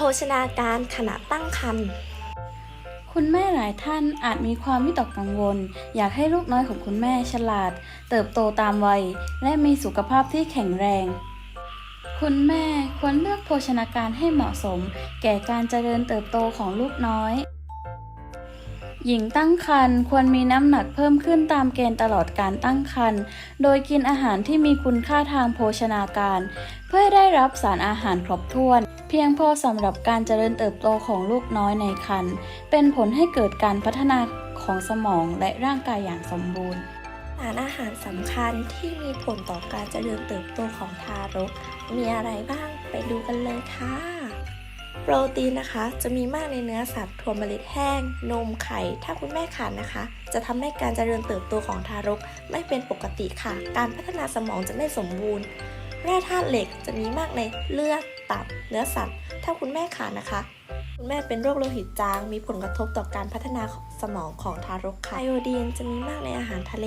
ภชนาการขณะตั้งครรภ์คุณแม่หลายท่านอาจมีความวิตกกังวล อยากให้ลูกน้อยของคุณแม่ฉลาด เติบโตตามวัย และมีสุขภาพที่แข็งแรง คุณแม่ควรเลือกโภชนาการให้เหมาะสม แก่การเจริญเติบโตของลูกน้อย หญิงตั้งครรภ์ควรมีน้ำหนักเพิ่มขึ้นตามเกณฑ์ตลอดการตั้งครรภ์โดยกินอาหารที่มีคุณค่าทางโภชนาการ เพื่อได้รับสารอาหารครบถ้วน เพียงพอสำหรับการเจริญเติบโตของลูกน้อยในครรภ์เป็นผลให้เกิดการพัฒนาของสมองและร่างกายอย่างสมบูรณ์สารอาหารสำคัญที่มีผลต่อการเจริญเติบโตของทารก มีอะไรบ้างไปดูกันเลยค่ะ โปรตีนนะคะ จะมีมากในเนื้อสัตว์ถั่วเมล็ดแห้ง นมไข่ ถ้าคุณแม่ขาดนะคะ จะทำให้การเจริญเติบโตของทารกไม่เป็นปกติค่ะ การพัฒนาสมองจะไม่สมบูรณ์ แร่ธาตุเหล็กจะมีมากในเลือด ตับ เนื้อสัตว์ ถ้าคุณแม่ขาดนะคะ คุณแม่เป็นโรคโลหิตจาง มีผลกระทบต่อการพัฒนาสมองของทารกค่ะไอโอดีนจะมีมากในอาหารทะเล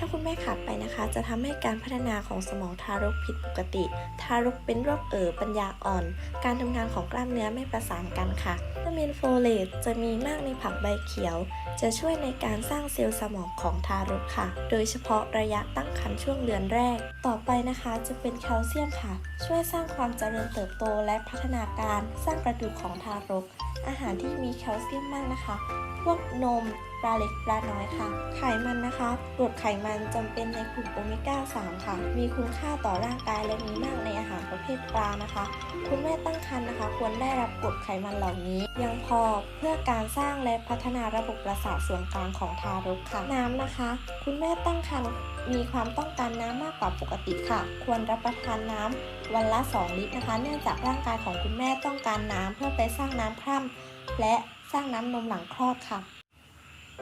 ถ้าคุณแม่ขาดไปนะคะ จะทำให้การพัฒนาของสมองทารกผิดปกติ ทารกเป็นโรคเอ๋อปัญญาอ่อน การทำงานของกล้ามเนื้อไม่ประสานกันค่ะวิตามินโฟเลตจะมีมากในผักใบเขียว จะช่วยในการสร้างเซลล์สมองของทารกค่ะ โดยเฉพาะระยะตั้งครรภ์ช่วงเดือนแรก ต่อไปนะคะจะเป็นแคลเซียมค่ะ ช่วยสร้างความเจริญเติบโตและพัฒนาการสร้างกระดูกของทารก อาหารที่มีแคลเซียมมากนะคะ พวกนมปลาเล็กปลาน้อยค่ะ ไขมันนะคะกรดไขมันจำเป็นในกลุ่มโอเมก้า 3 ค่ะ มีคุณค่าต่อร่างกายและมีมากในอาหารประเภทปลานะคะ คุณแม่ตั้งครรภ์นะคะ ควรได้รับกรดไขมันเหล่านี้ ยังพอเพื่อการสร้างและพัฒนาระบบประสาทส่วนกลางของทารกค่ะ น้ำนะคะ คุณแม่ตั้งครรภ์มีความต้องการน้ำมากกว่าปกติค่ะ ควรรับประทานน้ำวันละ 2 ลิตรนะคะ เนื่องจากร่างกายของคุณแม่ต้องการน้ำเพื่อไปสร้างน้ำพร่ำและสร้างน้ำนมหลังคลอดค่ะ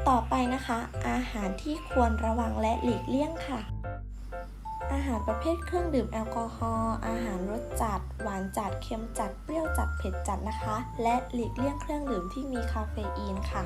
ต่อไปนะคะ อาหารที่ควรระวังและหลีกเลี่ยงค่ะ อาหารประเภทเครื่องดื่มแอลกอฮอล์อาหารรสจัด หวานจัดเค็มจัดเปรี้ยวจัดเผ็ดจัดนะคะ และหลีกเลี่ยงเครื่องดื่มที่มีคาเฟอีนค่ะ